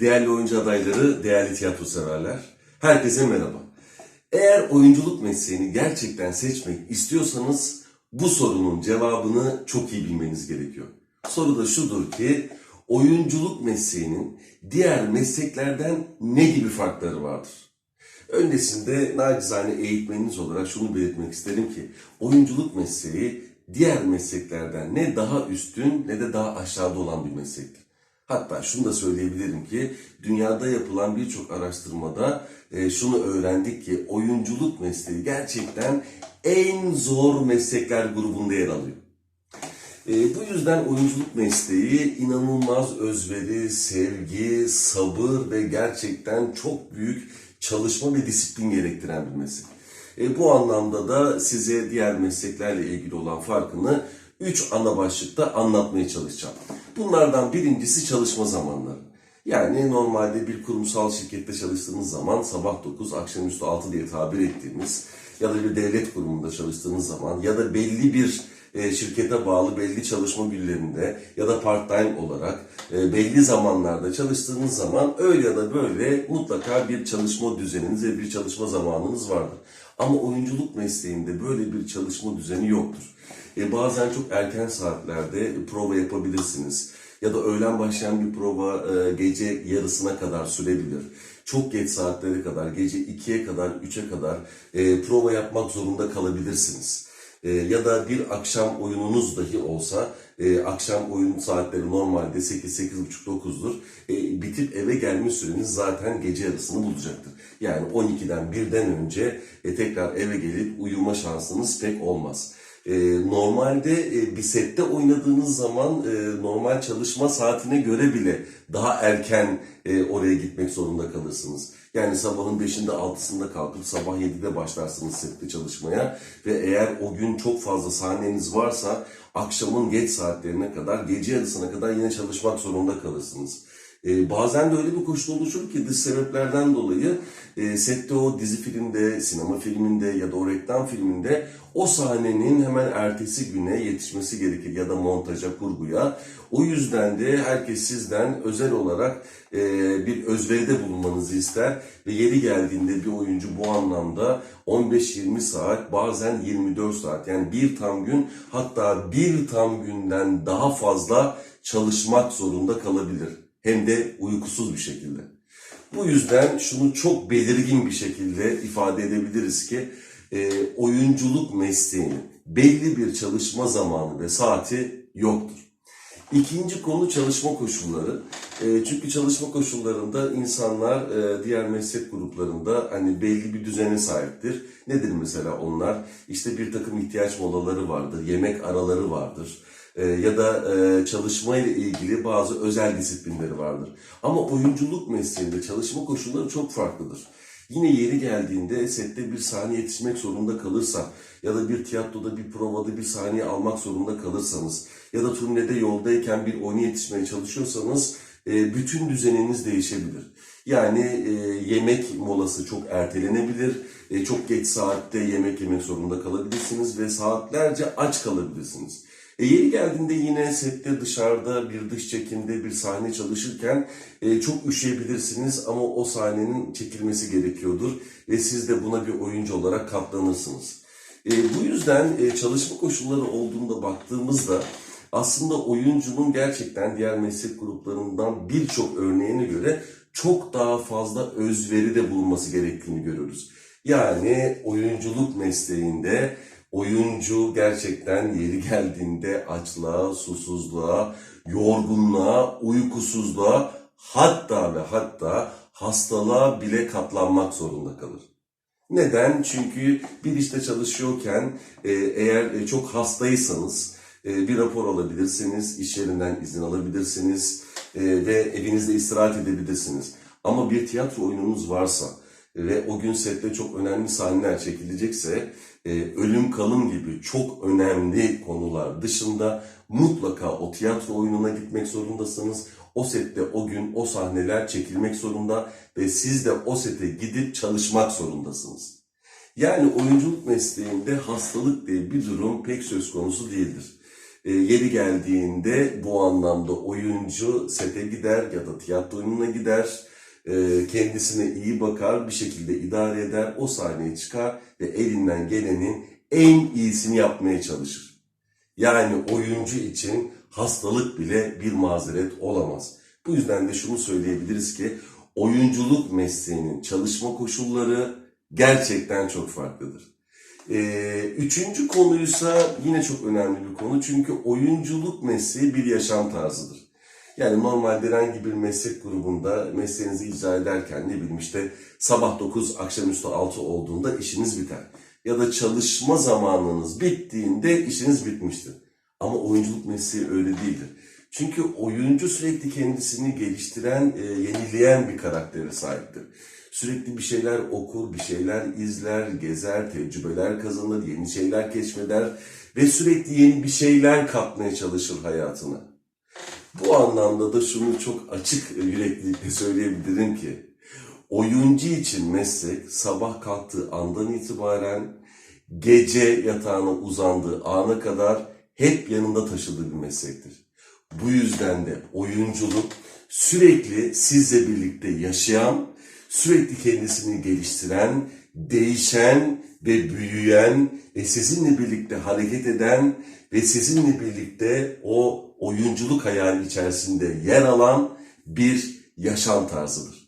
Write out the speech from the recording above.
Değerli oyuncu adayları, değerli tiyatro severler, herkese merhaba. Eğer oyunculuk mesleğini gerçekten seçmek istiyorsanız bu sorunun cevabını çok iyi bilmeniz gerekiyor. Soru da şudur ki oyunculuk mesleğinin diğer mesleklerden ne gibi farkları vardır? Öncesinde nacizane eğitmeniniz olarak şunu belirtmek isterim ki oyunculuk mesleği diğer mesleklerden ne daha üstün ne de daha aşağıda olan bir meslektir. Hatta şunu da söyleyebilirim ki dünyada yapılan birçok araştırmada e, şunu öğrendik ki oyunculuk mesleği gerçekten en zor meslekler grubunda yer alıyor. E, bu yüzden oyunculuk mesleği inanılmaz özveri, sevgi, sabır ve gerçekten çok büyük çalışma ve disiplin gerektiren bir meslek. E, bu anlamda da size diğer mesleklerle ilgili olan farkını üç ana başlıkta anlatmaya çalışacağım. Bunlardan birincisi çalışma zamanları. Yani normalde bir kurumsal şirkette çalıştığınız zaman sabah 9, akşamüstü 6 diye tabir ettiğimiz ya da bir devlet kurumunda çalıştığınız zaman ya da belli bir e, şirkete bağlı belli çalışma günlerinde ya da part-time olarak e, belli zamanlarda çalıştığınız zaman öyle ya da böyle mutlaka bir çalışma düzeniniz ve bir çalışma zamanınız vardır. Ama oyunculuk mesleğinde böyle bir çalışma düzeni yoktur. E, bazen çok erken saatlerde prova yapabilirsiniz. Ya da öğlen başlayan bir prova e, gece yarısına kadar sürebilir. Çok geç saatlere kadar, gece 2'ye kadar, 3'e kadar e, prova yapmak zorunda kalabilirsiniz. E, ya da bir akşam oyununuz dahi olsa, e, akşam oyun saatleri normalde 8-8.30-9'dur. E, bitip eve gelme süreniz zaten gece yarısını bulacaktır. Yani 12'den 1'den önce e, tekrar eve gelip uyuma şansınız pek olmaz. E, normalde e, bir sette oynadığınız zaman e, normal çalışma saatine göre bile daha erken e, oraya gitmek zorunda kalırsınız. Yani sabahın 5'inde 6'sında kalkıp sabah 7'de başlarsınız sette çalışmaya ve eğer o gün çok fazla sahneniz varsa akşamın geç saatlerine kadar, gece yarısına kadar yine çalışmak zorunda kalırsınız. Ee, bazen de öyle bir koşul oluşur ki dış sebeplerden dolayı e, sette o dizi filmde, sinema filminde ya da o reklam filminde o sahnenin hemen ertesi güne yetişmesi gerekir ya da montaja, kurguya. O yüzden de herkes sizden özel olarak e, bir özveride bulunmanızı ister ve yeri geldiğinde bir oyuncu bu anlamda 15-20 saat bazen 24 saat yani bir tam gün hatta bir tam günden daha fazla çalışmak zorunda kalabilir hem de uykusuz bir şekilde. Bu yüzden şunu çok belirgin bir şekilde ifade edebiliriz ki e, oyunculuk mesleğinin belli bir çalışma zamanı ve saati yoktur. İkinci konu çalışma koşulları. E, çünkü çalışma koşullarında insanlar e, diğer meslek gruplarında hani belli bir düzene sahiptir. Nedir mesela onlar? İşte bir takım ihtiyaç molaları vardır, yemek araları vardır e, ya da e, çalışma ile ilgili bazı özel disiplinleri vardır. Ama oyunculuk mesleğinde çalışma koşulları çok farklıdır. Yine yeri geldiğinde sette bir sahne yetişmek zorunda kalırsa ya da bir tiyatroda bir provada bir sahneyi almak zorunda kalırsanız ya da turnede yoldayken bir oyuna yetişmeye çalışıyorsanız e, bütün düzeniniz değişebilir. Yani e, yemek molası çok ertelenebilir, e, çok geç saatte yemek yemek zorunda kalabilirsiniz ve saatlerce aç kalabilirsiniz. E yeri geldiğinde yine sette dışarıda bir dış çekimde bir sahne çalışırken e, çok üşüyebilirsiniz ama o sahnenin çekilmesi gerekiyordur ve siz de buna bir oyuncu olarak katlanırsınız. E, bu yüzden e, çalışma koşulları olduğunda baktığımızda aslında oyuncunun gerçekten diğer meslek gruplarından birçok örneğine göre çok daha fazla özveride bulunması gerektiğini görüyoruz. Yani oyunculuk mesleğinde oyuncu gerçekten yeri geldiğinde açlığa, susuzluğa, yorgunluğa, uykusuzluğa hatta ve hatta hastalığa bile katlanmak zorunda kalır. Neden? Çünkü bir işte çalışıyorken e, eğer e, çok hastaysanız e, bir rapor alabilirsiniz, iş yerinden izin alabilirsiniz ve evinizde istirahat edebilirsiniz. Ama bir tiyatro oyununuz varsa ve o gün sette çok önemli sahneler çekilecekse e, ölüm kalım gibi çok önemli konular dışında mutlaka o tiyatro oyununa gitmek zorundasınız. O sette o gün o sahneler çekilmek zorunda ve siz de o sete gidip çalışmak zorundasınız. Yani oyunculuk mesleğinde hastalık diye bir durum pek söz konusu değildir. E, yeri geldiğinde bu anlamda oyuncu sete gider ya da tiyatro oyununa gider. E, kendisine iyi bakar, bir şekilde idare eder, o sahneye çıkar ve elinden gelenin en iyisini yapmaya çalışır. Yani oyuncu için hastalık bile bir mazeret olamaz. Bu yüzden de şunu söyleyebiliriz ki oyunculuk mesleğinin çalışma koşulları gerçekten çok farklıdır. Ee, üçüncü konuysa yine çok önemli bir konu çünkü oyunculuk mesleği bir yaşam tarzıdır. Yani normalde herhangi bir meslek grubunda mesleğinizi icra ederken ne bileyim işte sabah 9 akşamüstü 6 olduğunda işiniz biter. Ya da çalışma zamanınız bittiğinde işiniz bitmiştir. Ama oyunculuk mesleği öyle değildir. Çünkü oyuncu sürekli kendisini geliştiren, e, yenileyen bir karaktere sahiptir. Sürekli bir şeyler okur, bir şeyler izler, gezer, tecrübeler kazanır, yeni şeyler keşfeder ve sürekli yeni bir şeyler katmaya çalışır hayatına. Bu anlamda da şunu çok açık yüreklilikle söyleyebilirim ki oyuncu için meslek sabah kalktığı andan itibaren gece yatağına uzandığı ana kadar hep yanında taşıdığı bir meslektir. Bu yüzden de oyunculuk sürekli sizle birlikte yaşayan, sürekli kendisini geliştiren, değişen ve büyüyen ve sizinle birlikte hareket eden ve sizinle birlikte o oyunculuk hayali içerisinde yer alan bir yaşam tarzıdır.